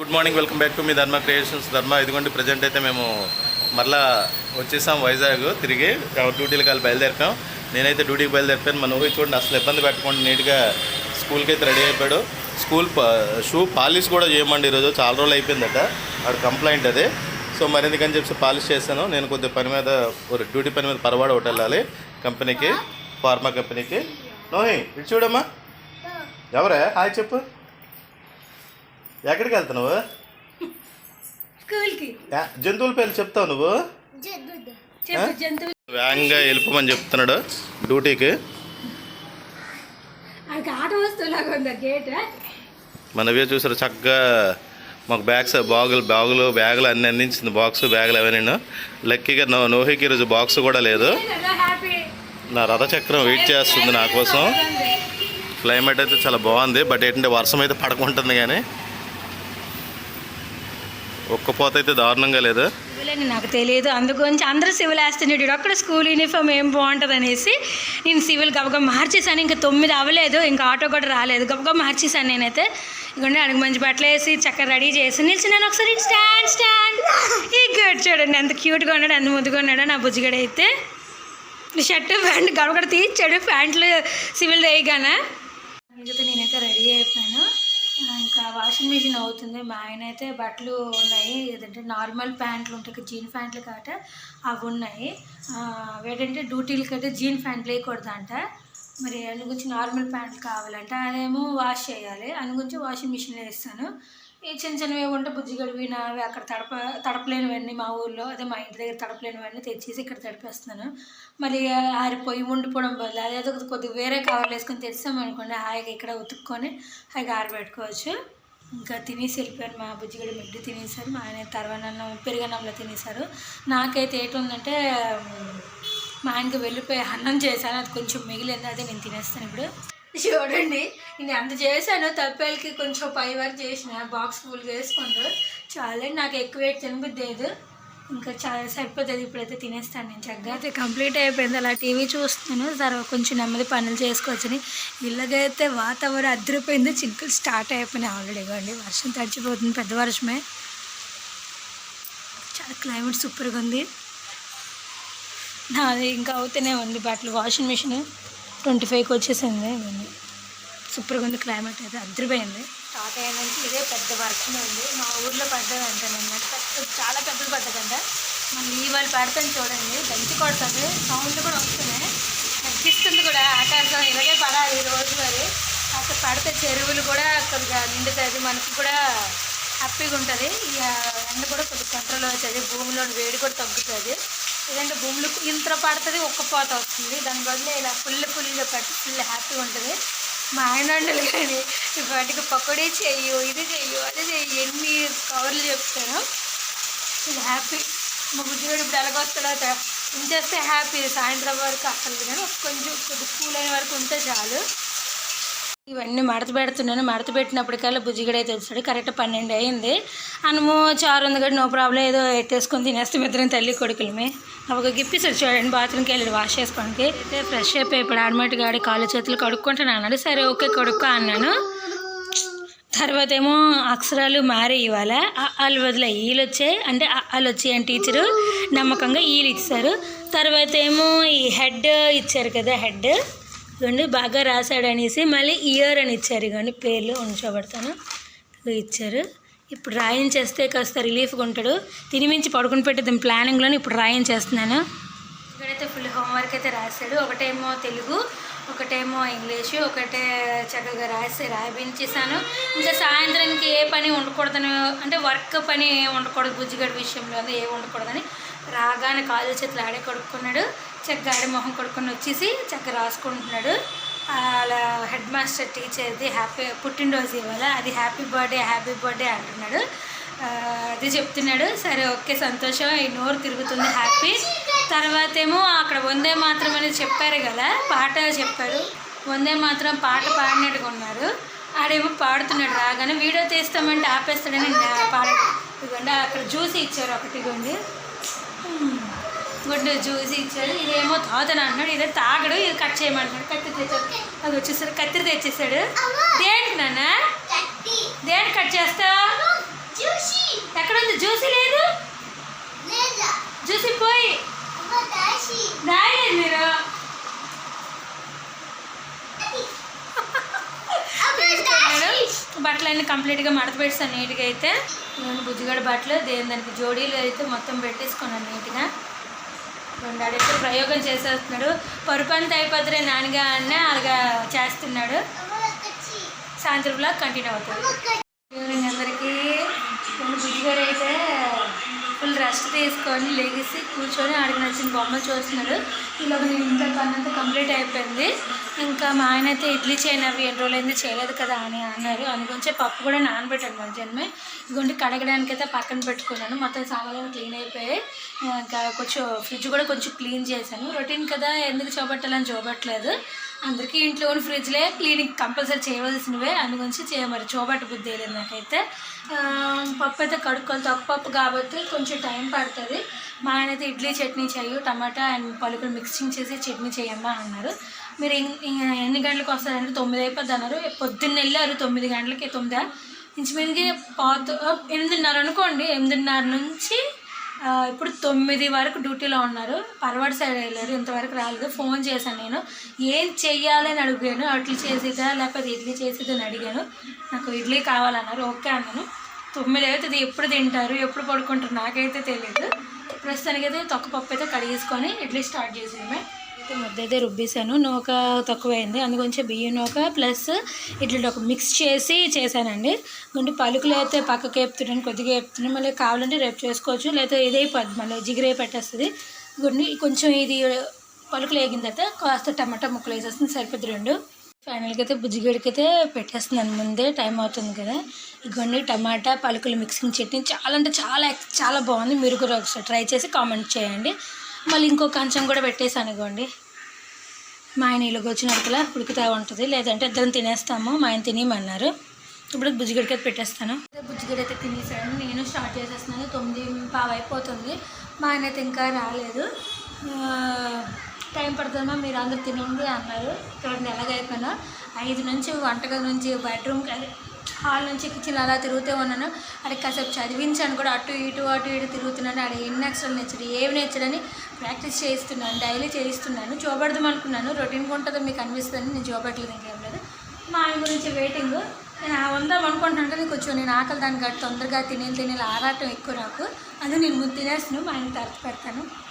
Good morning welcome back to me Dharma creations ధర్మ ఇదిగోండి present అయితే మేము మరలా వచ్చేసాం వైజాగ్ తిరిగి డ్యూటీలకు వెళ్ళి బయలుదేరిపాం నేనైతే డ్యూటీకి బయలుదేరిపాను మన ఊహి చూడండి అసలు ఇబ్బంది పెట్టకుండా నీట్గా స్కూల్కి అయితే రెడీ అయిపోయాడు. స్కూల్ షూ పాలిష్ కూడా చేయమండి ఈరోజు చాలా రోజులు అయిపోయిందట వాడు కంప్లైంట్ అది. సో మరి ఎందుకని చెప్పి పాలిష్ చేశాను. నేను కొద్దిగా పని మీద ఒక డ్యూటీ పని మీద పరవాడ ఒకటి వెళ్ళాలి. కంపెనీకి ఫార్మా కంపెనీకి నోహి ఇటు చూడమ్మా. ఎవరే? హాయ్ చెప్పు. ఎక్కడికి వెళ్తున్నావు? స్కూల్కి. జంతువుల పేర్లు చెప్తావు నువ్వు? వేగంగా వెళ్ళిపోమని చెప్తున్నాడు డ్యూటీకి. మనవే చూసారు చక్కగా మాకు బ్యాగ్స్ బాగులు బాగులు బ్యాగులు అన్ని అందించింది బాక్స్ బ్యాగులు అవన్నీ లక్కీగా నో నోహికి ఈరోజు బాక్స్ కూడా లేదు. నా రథచక్రం వెయిట్ చేస్తుంది నా కోసం. క్లైమేట్ అయితే చాలా బాగుంది బట్ ఏంటంటే వర్షం అయితే పడకుంటుంది కానీ ఒక్కపోత అయితే దారుణంగా లేదు? సివిల్ నాకు తెలియదు. అందుగురించి అందరూ సివిల్ వేస్తున్నాడు అక్కడ స్కూల్ యూనిఫామ్ ఏం బాగుంటుంది అనేసి నేను సివిల్ గబగబా మార్చేసాను ఇంకా తొమ్మిది అవ్వలేదు. ఇంకా ఆటో కూడా రాలేదు. గబగబా మార్చేసాను నేనైతే. ఇంకా ఆయనకు మంచి బట్టలు వేసి చక్కగా రెడీ చేసి నిలిచినాను ఒకసారి స్టాండ్ స్టాండ్. ఈ గడ్ చూడండి ఎంత క్యూట్గా ఉన్నాడు ఎంత ముద్దుగా ఉన్నాడు నా బుజ్జిగడ అయితే షర్ట్ ప్యాంట్ గడగడ తీర్చాడు ప్యాంట్లు సివిల్ వేయగానే అయితే నేనైతే రెడీ అయిపోయాను ఆ, ఇంకా వాషింగ్ మిషన్ అవుతుంది. మా ఆయన అయితే బట్టలు ఉన్నాయి. ఏదంటే నార్మల్ ప్యాంట్లు ఉంటాయి జీన్ ప్యాంట్లు కాట అవి ఉన్నాయి. ఏంటంటే డ్యూటీలకి అయితే జీన్ ప్యాంట్లు వేయకూడదంట మరి అందు గురించి నార్మల్ ప్యాంట్లు కావాలంట. అదేమో వాష్ చేయాలి. అందు గురించి వాషింగ్ మిషన్లో వేస్తాను. ఈ చిన్న చిన్నవి ఉంటే బుజ్జి బుజ్జిగడివి అవి అక్కడ తడప తడపలేనివన్నీ మా ఊళ్ళో అదే మా ఇంటి దగ్గర తడపలేనివన్నీ తెచ్చేసి ఇక్కడ తడిపేస్తున్నాను. మళ్ళీ ఆరిపోయి ఉండిపోవడం బదులు అదేదో కొద్దిగా వేరే కవర్లు వేసుకొని తెచ్చామనుకోండి హాయిగా ఇక్కడ ఉతుక్కొని హాయిగా ఆరబెట్టుకోవచ్చు. ఇంకా తినేసి వెళ్ళిపోయారు మా బుజ్జిగడి మిడ్డు తినేసారు మా ఆయన తర్వానన్నం పెరుగన్నంలో తినేసారు నాకైతే ఏంటంటే మా ఆయనకి వెళ్ళిపోయి అన్నం చేశాను అది కొంచెం మిగిలింది అదే నేను తినేస్తాను ఇప్పుడు. చూడండి నేను అంత చేశాను తప్పేళ్ళకి కొంచెం పై వరకు చేసిన బాక్స్ ఫుల్గా వేసుకుంటారు చాలా నాకు ఎక్కువ వెయిట్ తినబుద్ది లేదు ఇంకా చాలా సరిపోతుంది. ఇప్పుడైతే తినేస్తాను నేను చక్కగా. అయితే కంప్లీట్ అయిపోయింది. అలా టీవీ చూస్తున్నాను. తర్వాత కొంచెం నెమ్మది పనులు చేసుకోవచ్చని. ఇళ్ళకైతే వాతావరణం అదిరిపోయింది. చిక్కులు స్టార్ట్ అయిపోయినాయి ఆల్రెడీ. ఇవ్వండి వర్షం తడిచిపోతుంది. పెద్ద వర్షమే. చాలా క్లైమేట్ సూపర్గా ఉంది. నాది ఇంకా అవుతూనే ఉంది. బట్టలు వాషింగ్ మిషన్ ట్వంటీ ఫైవ్కి వచ్చేసింది. ఇవన్నీ సూపర్గా ఉంది క్లైమేట్ అయితే. అదిరిపోయింది. స్టార్ట్ అయిన నుంచి ఇదే పెద్ద వర్షం ఉంది మా ఊర్లో పడ్డదంట నిన్న. చాలా పెద్దలు పడ్డదంట మళ్ళీ ఇవాళ పెడతాను చూడండి. దంచి కొడుతుంది. సౌండ్ కూడా వస్తున్నాయి తగ్గిస్తుంది కూడా. ఆకాశం ఇలాగే పడాలి ఈ రోజు మరి. అక్కడ పడితే చెరువులు కూడా కొద్దిగా నిండుతుంది మనకు కూడా హ్యాపీగా ఉంటుంది. ఈ ఎండ కూడా కొద్దిగా కంట్రోల్ అవుతుంది. భూమిలోని వేడి కూడా తగ్గుతుంది. లేదంటే భూమిలో ఇంత పడుతుంది ఒక్క పోత వస్తుంది. దాని బదులు ఇలా ఫుల్ ఫుల్గా పెట్టి ఫుల్ హ్యాపీగా ఉంటుంది. మా ఆయన వంటలు కానీ వాటికి పకోడీ చెయ్యు ఇది చెయ్యు అది చెయ్యి. ఎన్ని కవర్లు చెప్తాను ఇది హ్యాపీ. మా బుజ్జిగాడు ఇప్పుడు ఎలాగొస్తాడో ఉంచేస్తే హ్యాపీ సాయంత్రం వరకు అక్కర్లేదు కానీ కొంచెం కొద్ది కూల్ అయిన వరకు ఉంటే చాలు. ఇవన్నీ మడత పెడుతున్నాను. మడత పెట్టినప్పటికల్లా బుజ్జిగడైతే వచ్చాడు కరెక్ట్ పన్నెండు అయింది. అనము చారు ఉంది కదా నో ప్రాబ్లం. ఏదో ఎట్టేసుకొని తినేస్తాం ఇద్దరం తల్లి కొడుకులమే. ఒక గిప్పిస్తాడు చూడండి. బాత్రూమ్కి వెళ్ళాడు వాష్ చేసుకోడానికి అయితే ఫ్రెష్ అయిపోయి ఇప్పుడు ఆడమటి గాడి కాళ్ళు చేతులు కడుక్కుంటాను అన్నాడు. సరే ఓకే కొడుక్కో అన్నాను. తర్వాత ఏమో అక్షరాలు మారే ఇవాళ. వాళ్ళు వదిలే ఈలు వచ్చాయి. అంటే వాళ్ళు వచ్చాయి అని టీచరు నమ్మకంగా ఈలు ఇచ్చారు. తర్వాత ఏమో ఈ హెడ్ ఇచ్చారు కదా హెడ్. ఇవ్వండి బాగా రాశాడు అనేసి మళ్ళీ ఇయర్ అని ఇచ్చారు. ఇవ్వండి పేర్లు ఉంచబడతాను ఇచ్చారు. ఇప్పుడు రాయించేస్తే కాస్త రిలీఫ్గా ఉంటాడు. తినిమించి పడుకుని పెట్టేద్దాం ప్లానింగ్లోనే ఇప్పుడు రాయించేస్తున్నాను. ఇక్కడైతే ఫుల్ హోంవర్క్ అయితే రాశాడు. ఒకటేమో తెలుగు ఒకటేమో ఇంగ్లీషు ఒకటే చక్కగా రాసి రాయించేసాను ఇంకా సాయంత్రానికి ఏ పని ఉండకూడదని అంటే వర్క్ పని ఉండకూడదు బుజ్జిగడి విషయంలో ఏ ఉండకూడదని రాగానే కాలు చేతులు ఆడే కొడుకున్నాడు. చక్కగా ఆడే మొహం కొడుకుని వచ్చేసి చక్కగా రాసుకుంటున్నాడు. అలా హెడ్ మాస్టర్ టీచర్ది హ్యాపీ పుట్టినరోజు ఇవాళ అది హ్యాపీ బర్త్డే హ్యాపీ బర్త్డే అంటున్నాడు. అది చెప్తున్నాడు. సరే ఓకే సంతోషం. ఈ నోరు తిరుగుతుంది హ్యాపీ. తర్వాత ఏమో అక్కడ వందే మాత్రం అనేది చెప్పారు కదా పాట చెప్పారు. వందే మాత్రం పాట పాడినట్టుగా ఉన్నారు. ఆడేమో పాడుతున్నాడు రాగానే వీడియో తీస్తామంటే ఆపేస్తాడని పాడ ఇదిగోండి అక్కడ జ్యూస్ ఇచ్చారు ఒకటి ఇదిగోండి. గుడ్డు చూసి ఇచ్చాడు ఇదేమో తాతను అంటున్నాడు ఇదే తాగడు ఇది కట్ చేయమంటున్నాడు. కత్తి తెచ్చాడు. అది వచ్చేసాడు కత్తిరి తెచ్చేసాడు. దేంటి నాన్న? దేంటి కట్ చేస్తావు? ఎక్కడుంది? జ్యూసి లేదు? జ్యూసి పోయి. దాయలేదు మీరు? బట్టలన్నీ కంప్లీట్గా మడత పెట్టాను నీట్గా అయితే. నేను బుజ్జిగడ బట్టలు దేని దానికి జోడీలు అయితే మొత్తం పెట్టేసుకున్నాను నీట్గా. అడిగితే ప్రయోగం చేసేస్తున్నాడు. పరుపు అంతా అయిపోతుంది నాన్నగా అన్న అలాగా చేస్తున్నాడు. సాయంత్రం బ్లాగ్ కంటిన్యూ అవుతుంది. ఈవినింగ్ అందరికీ. బుజ్జిగారు అయితే ఫుల్ రెస్ట్ తీసుకొని లెగిసి కూర్చొని ఆడికి నచ్చిన బొమ్మలు చూస్తున్నాడు. ఇలాగ నేను ఇంత పని అంతా కంప్లీట్ అయిపోయింది. ఇంకా మా ఆయన అయితే ఇడ్లీ చేయను అవి ఎన్ని రోజులైంది చేయలేదు కదా అని అన్నారు. అందుగురించి పప్పు కూడా నానబెట్టాను మధ్యాహ్నమే ఇదిగోండి కడగడానికి అయితే పక్కన పెట్టుకున్నాను. మొత్తం సామాన్లు క్లీన్ అయిపోయాయి. ఇంకా కొంచెం ఫ్రిడ్జ్ కూడా కొంచెం క్లీన్ చేశాను. రొటీన్ కదా ఎందుకు చూపెట్టాలని చూపట్లేదు. అందరికీ ఇంట్లో ఉన్న ఫ్రిడ్జ్లే క్లీనింగ్ కంపల్సరీ చేయవలసినవే. అందుగురించి చేయ మరి బుద్ధి లేదు నాకైతే. పప్పు అయితే కడుక్కోవాలి. తక్కువ పప్పు కాబట్టి కొంచెం టైం పడుతుంది. మా ఆయన అయితే ఇడ్లీ చట్నీ చేయు టమాటా అండ్ పలుకులు మిక్సింగ్ చేసి చట్నీ చేయమ్మా అన్నారు. మీరు ఎన్ని గంటలకు వస్తారంటే తొమ్మిది అయిపోద్ది అన్నారు. పొద్దున్న వెళ్ళారు తొమ్మిది గంటలకి తొమ్మిది. ఇంచుమించి పాత ఎనిమిదిన్నర అనుకోండి. ఎనిమిదిన్నర నుంచి ఇప్పుడు తొమ్మిది వరకు డ్యూటీలో ఉన్నారు. పర్వాడు సైడ్ వెళ్ళారు. ఇంతవరకు రాలేదు. ఫోన్ చేశాను నేను. ఏం చెయ్యాలని అడిగాను. అట్లు చేసేదా? లేకపోతే ఇడ్లీ చేసేదా అని అడిగాను. నాకు ఇడ్లీ కావాలన్నారు. ఓకే అన్నాను. తొమ్మిది అవుతుంది. ఎప్పుడు తింటారు? ఎప్పుడు పడుకుంటారు? నాకైతే తెలియదు ప్రస్తుతానికి అయితే తొక్క పప్పు అయితే కడిగేసుకొని ఇడ్లీ స్టార్ట్ చేసేమే ముద్ద అయితే రుబ్బేశాను. నూక తక్కువైంది. అందుగురించి బియ్యం నూక ప్లస్ ఇట్లా ఒక మిక్స్ చేసి చేశానండి. గుండి పలుకులు అయితే పక్కకి వేపుతున్నాను కొద్దిగా వేపుతున్నాను మళ్ళీ కావాలంటే రేపు చేసుకోవచ్చు. లేకపోతే ఇదైపోద్ది మళ్ళీ జిగిరే పెట్టేస్తుంది. గుండి కొంచెం ఇది పలుకులు వేగిన తర్వాత కాస్త టమాటా ముక్కలు వేసేస్తుంది. సరిపోద్ది రెండు. ఫైనల్గా అయితే బుజ్జిగడికి అయితే పెట్టేస్తున్నాను. ముందే టైం అవుతుంది కదా. ఇగోండి టమాటా పలుకులు మిక్సింగ్ చట్నీ. చాలా అంటే చాలా చాలా బాగుంది. మీరు కూడా ఒకసారి ట్రై చేసి కామెంట్ చేయండి. మళ్ళీ ఇంకో కంచం కూడా పెట్టేసాను ఇగోండి. మా ఆయన ఇలాగ వచ్చినట్టులా ఉడుకుతా ఉంటుంది. లేదంటే ఇద్దరం తినేస్తాము. మా ఆయన తినేయమన్నారు ఇప్పుడు బుజ్జిగడికి అయితే పెట్టేస్తాను. బుజ్జిగడి అయితే తినేసాను నేను స్టార్ట్ చేసేస్తున్నాను. తొమ్మిది పావు అయిపోతుంది. మా ఆయన అయితే ఇంకా రాలేదు. టైం పడుతుందమ్మా మీరు అందరు తినండి అన్నారు. చూడండి ఎలాగైపోయినా ఐదు నుంచి వంటగది నుంచి బెడ్రూమ్ హాల్ నుంచి కిచెన్ అలా తిరుగుతూ ఉన్నాను. అక్కడ కాసేపు చదివించాను కూడా. అటు ఇటు అటు ఇటు తిరుగుతున్నాను. ఆడ ఎన్ని అక్షరాలు నేర్చడు ఏవి నేర్చడని ప్రాక్టీస్ చేయిస్తున్నాను డైలీ చేయిస్తున్నాను. చూపెడదాం అనుకున్నాను. రొటీన్గా ఉంటుందో మీకు అనిపిస్తుంది నేను చూపెట్టలేదు ఇంకేం లేదు. మా ఆయన గురించి వెయిటింగ్ నేను ఆ అనుకుంటున్నాను కానీ కొంచెం నేను ఆకలి దాన్ని గట్టి తొందరగా తినేది తినేది ఆరాటం ఎక్కువ నాకు. అది నేను ముందు తినేస్తున్నాను మా ఆయన తరచి పెడతాను.